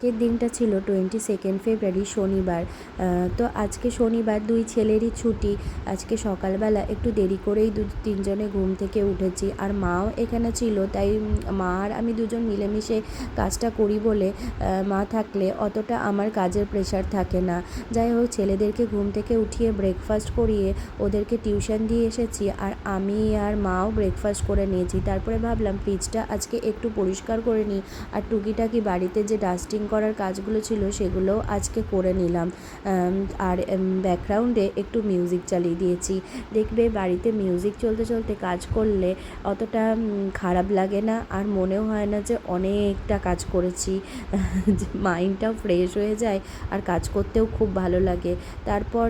আজকের দিনটা ছিল টোয়েন্টি সেকেন্ড ফেব্রুয়ারি শনিবার। তো আজকে শনিবার দুই ছেলেরই ছুটি। আজকে সকালবেলা একটু দেরি করেই দু, তিনজনে ঘুম থেকে উঠেছি। আর মাও এখানে ছিল, তাই মা আর আমি দুজন মিলেমিশে কাজটা করি বলে মা থাকলে অতটা আমার কাজের প্রেশার থাকে না। যাই হোক, ছেলেদেরকে ঘুম থেকে উঠিয়ে ব্রেকফাস্ট করিয়ে ওদেরকে টিউশন দিয়ে এসেছি। আর আমি আর মাও ব্রেকফাস্ট করে নিয়েছি। তারপরে ভাবলাম ফ্রিজটা আজকে একটু পরিষ্কার করে নিই। আর টুকিটাকি বাড়িতে যে ডাস্টিং করার কাজগুলো ছিল সেগুলোও আজকে করে নিলাম। আর ব্যাকগ্রাউন্ডে একটু মিউজিক চালিয়ে দিয়েছি। দেখবে বাড়িতে মিউজিক চলতে চলতে কাজ করলে অতটা খারাপ লাগে না। আর মনেও হয় না যে অনেকটা কাজ করেছি। মাইন্ডটাও ফ্রেশ হয়ে যায় আর কাজ করতেও খুব ভালো লাগে। তারপর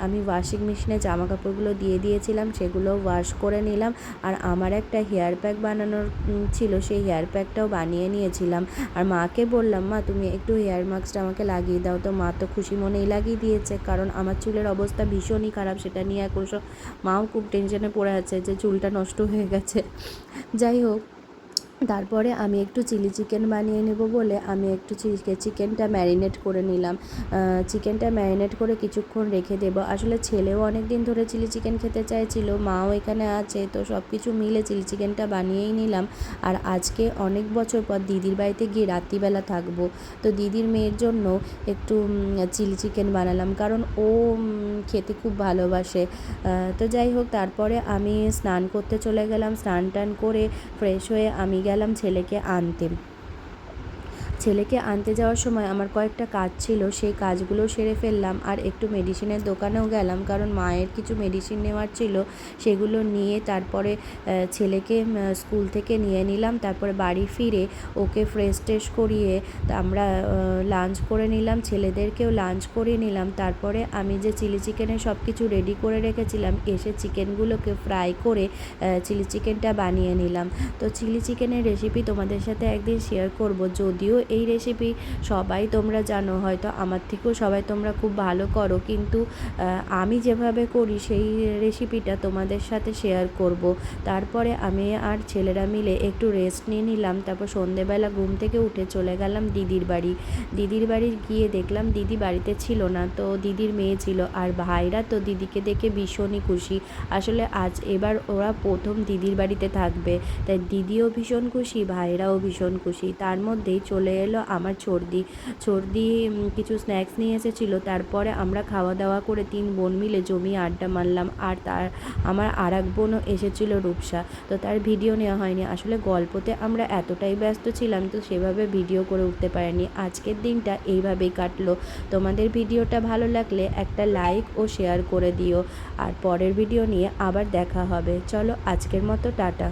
আমি ওয়াশিং মেশিনে জামা কাপড়গুলো দিয়ে দিয়েছিলাম সেগুলো ওয়াশ করে নিলাম। আর আমার একটা হেয়ার প্যাক বানানোর ছিল, সেই হেয়ার প্যাকটাও বানিয়ে নিয়েছিলাম। আর মাকে বললাম, মা তুমি একটু হেয়ার মাস্কটা আমাকে লাগিয়ে দাও তো। মা তো খুশি মনেই লাগিয়ে দিয়েছে, কারণ আমার চুলের অবস্থা ভীষণই খারাপ, সেটা নিয়ে এখন মাও খুব টেনশনে পড়ে আছে যে চুলটা নষ্ট হয়ে গেছে। যাই হোক তারপরে আমি একটু চিলি চিকেন বানিয়ে নেব বলে আমি একটু চিকেনটা ম্যারিনেট করে নিলাম। চিকেনটা ম্যারিনেট করে কিছুক্ষণ রেখে দেবো। আসলে ছেলেও অনেক দিন ধরে চিলি চিকেন খেতে চাইছিল, মাও এখানে আছে, তো সব কিছু মিলে চিলি চিকেনটা বানিয়েই নিলাম। আর আজকে অনেক বছর পর দিদির বাড়িতে গিয়ে রাত্রিবেলা থাকব। তো দিদির মেয়ের জন্য একটু চিলি চিকেন বানালাম, কারণ ও খেতে খুব ভালোবাসে। তো যাই হোক, তারপরে আমি স্নান করতে চলে গেলাম। স্নান টান করে ফ্রেশ হয়ে আমি গেলাম ছেলেকে আনতে। ছেলেকে আনতে যাওয়ার সময় আমার কয়েকটা কাজ ছিল, সেই কাজগুলো সেরে ফেললাম আর একটু মেডিসিনের দোকানেও গেলাম কারণ মায়ের কিছু মেডিসিন নেওয়ার ছিল, সেগুলো নিয়ে তারপরে ছেলেকে স্কুল থেকে নিয়ে নিলাম, তারপরে বাড়ি ফিরে ওকে ফ্রেশ ট্রেশ করিয়ে আমরা লাঞ্চ করে নিলাম, ছেলেদেরকেও লাঞ্চ করিয়ে নিলাম, তারপরে আমি যে চিলি চিকেনের সব কিছু রেডি করে রেখেছিলাম, এসে চিকেনগুলোকে ফ্রাই করে চিলি চিকেনটা বানিয়ে নিলাম। তো চিলি চিকেনের রেসিপি তোমাদের সাথে একদিন শেয়ার করব, যদিও এই রেসিপি সবাই তোমরা জানো, হয়তো আমার থেকেও সবাই তোমরা খুব ভালো করো, কিন্তু আমি যেভাবে করি সেই রেসিপিটা তোমাদের সাথে শেয়ার করব। তারপরে আমি আর ছেলেরা মিলে একটু রেস্ট নিয়ে নিলাম, তারপর সন্ধেবেলা ঘুম থেকে উঠে চলে গেলাম দিদির বাড়ি। দিদির বাড়ি গিয়ে দেখলাম দিদি বাড়িতে ছিল না, তো দিদির মেয়ে ছিল, আর ভাইরা তো দিদিকে দেখে ভীষণই খুশি। আসলে আজ এবার ওরা প্রথম দিদির বাড়িতে থাকবে, তাই দিদিও ভীষণ খুশি, ভাইরাও ভীষণ খুশি। তার মধ্যেই চলে এলো আমার সর্দি সর্দি কিছু স্ন্যাক্স নিয়ে এসেছিল। তারপরে আমরা খাওয়া দাওয়া করে তিন বোন মিলে জমি আড্ডা মারলাম। আর তার, আমার আর এক বোনও এসেছিল রূপসা। তো তার ভিডিও নেওয়া হয়নি। আসলে গল্পতে আমরা এতটাই ব্যস্ত ছিলাম, তো সেভাবে ভিডিও করে উঠতে পারিনি। আজকের দিনটা এইভাবেই কাটলো। তোমাদের ভিডিওটা ভালো লাগলে একটা লাইক ও শেয়ার করে দিও। আর পরের ভিডিও নিয়ে আবার দেখা হবে। চলো আজকের মতো, টাটা।